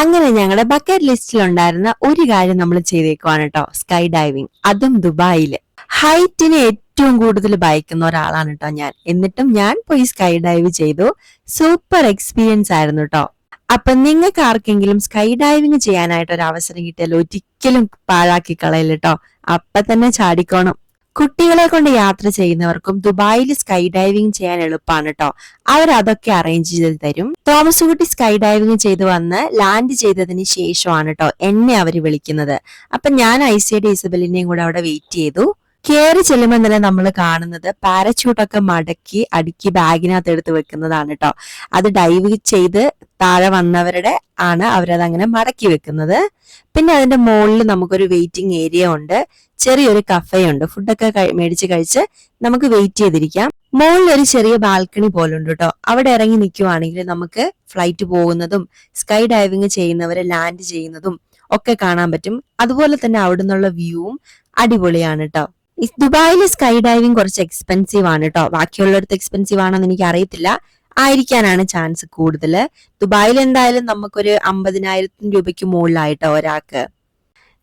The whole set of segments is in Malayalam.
അങ്ങനെ ഞങ്ങളുടെ ബക്കറ്റ് ലിസ്റ്റിൽ ഉണ്ടായിരുന്ന ഒരു കാര്യം നമ്മൾ ചെയ്തേക്കുവാണ് കേട്ടോ സ്കൈ ഡൈവിംഗ് അതും ദുബായിൽ ഹൈറ്റിന് ഏറ്റവും കൂടുതൽ ഭയക്കുന്ന ഒരാളാണ് കേട്ടോ ഞാൻ. എന്നിട്ടും ഞാൻ പോയി സ്കൈ ഡൈവ് ചെയ്തു. സൂപ്പർ എക്സ്പീരിയൻസ് ആയിരുന്നു കേട്ടോ അപ്പൊ നിങ്ങൾക്ക് ആർക്കെങ്കിലും സ്കൈ ഡൈവിംഗ് ചെയ്യാനായിട്ട് ഒരു അവസരം കിട്ടിയാൽ ഒരിക്കലും പാഴാക്കി കളയില്ല അപ്പൊ തന്നെ ചാടിക്കോണം. കുട്ടികളെ കൊണ്ട് യാത്ര ചെയ്യുന്നവർക്കും ദുബായിൽ സ്കൈ ഡൈവിംഗ് ചെയ്യാൻ എളുപ്പമാണ് കേട്ടോ അവർ അതൊക്കെ അറേഞ്ച് ചെയ്ത് തരും. തോമസ് കുട്ടി സ്കൈ ഡൈവിംഗ് ചെയ്ത് വന്ന് ലാൻഡ് ചെയ്തതിന് ശേഷമാണ് കേട്ടോ എന്നെ അവർ വിളിക്കുന്നത്. അപ്പൊ ഞാൻ ഐസിയുടെ ഇസബലിനെയും കൂടെ അവിടെ വെയിറ്റ് ചെയ്തു. കയറി ചെല്ലുമ്പോൾ തന്നെ നമ്മൾ കാണുന്നത് പാരച്യൂട്ടൊക്കെ മടക്കി അടുക്കി ബാഗിനകത്ത് എടുത്ത് വെക്കുന്നതാണ് കേട്ടോ അത് ഡൈവ് ചെയ്ത് താഴെ വന്നവരുടെ ആണ് അവരത് അങ്ങനെ മടക്കി വെക്കുന്നത്. പിന്നെ അതിന്റെ മുകളിൽ നമുക്കൊരു വെയിറ്റിംഗ് ഏരിയ ഉണ്ട്. ചെറിയൊരു കഫയുണ്ട് ഫുഡൊക്കെ മേടിച്ച് കഴിച്ച് നമുക്ക് വെയിറ്റ് ചെയ്തിരിക്കാം. മുകളിൽ ഒരു ചെറിയ ബാൽക്കണി പോലെ ഉണ്ട് കേട്ടോ അവിടെ ഇറങ്ങി നിൽക്കുവാണെങ്കിൽ നമുക്ക് ഫ്ലൈറ്റ് പോകുന്നതും സ്കൈ ഡൈവിങ് ചെയ്യുന്നവരെ ലാൻഡ് ചെയ്യുന്നതും ഒക്കെ കാണാൻ പറ്റും. അതുപോലെ തന്നെ അവിടെ നിന്നുള്ള വ്യൂവും അടിപൊളിയാണ് കേട്ടോ ദുബായിൽ സ്കൈ ഡൈവിംഗ് കുറച്ച് എക്സ്പെൻസീവ് ആണ് കേട്ടോ ബാക്കിയുള്ളിടത്ത് എക്സ്പെൻസീവ് ആണെന്ന് എനിക്ക് അറിയത്തില്ല ആയിരിക്കാനാണ് ചാൻസ് കൂടുതൽ. ദുബായിൽ എന്തായാലും നമുക്കൊരു അമ്പതിനായിരത്തിന് രൂപയ്ക്ക് മുകളിലായിട്ടോ ഒരാൾക്ക്.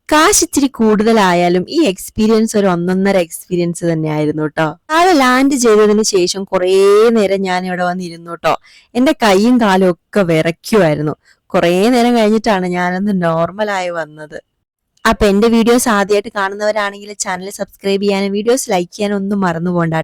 കാശ് ഇച്ചിരി കൂടുതലായാലും ഈ എക്സ്പീരിയൻസ് ഒരു ഒന്നൊന്നര എക്സ്പീരിയൻസ് തന്നെയായിരുന്നു കേട്ടോ താഴെ ലാൻഡ് ചെയ്തതിന് ശേഷം കുറേ നേരം ഞാൻ ഇവിടെ വന്നിരുന്നു കേട്ടോ എന്റെ കൈയും കാലും ഒക്കെ വിറയ്ക്കുമായിരുന്നു കുറേ നേരം കഴിഞ്ഞിട്ടാണ് ഞാനൊന്ന് നോർമലായി വന്നത്. അപ്പൊ എന്റെ വീഡിയോസ് ആദ്യമായിട്ട് കാണുന്നവരാണെങ്കിൽ ചാനൽ സബ്സ്ക്രൈബ് ചെയ്യാനും വീഡിയോസ് ലൈക്ക് ചെയ്യാനും ഒന്നും മറന്നു പോകണ്ട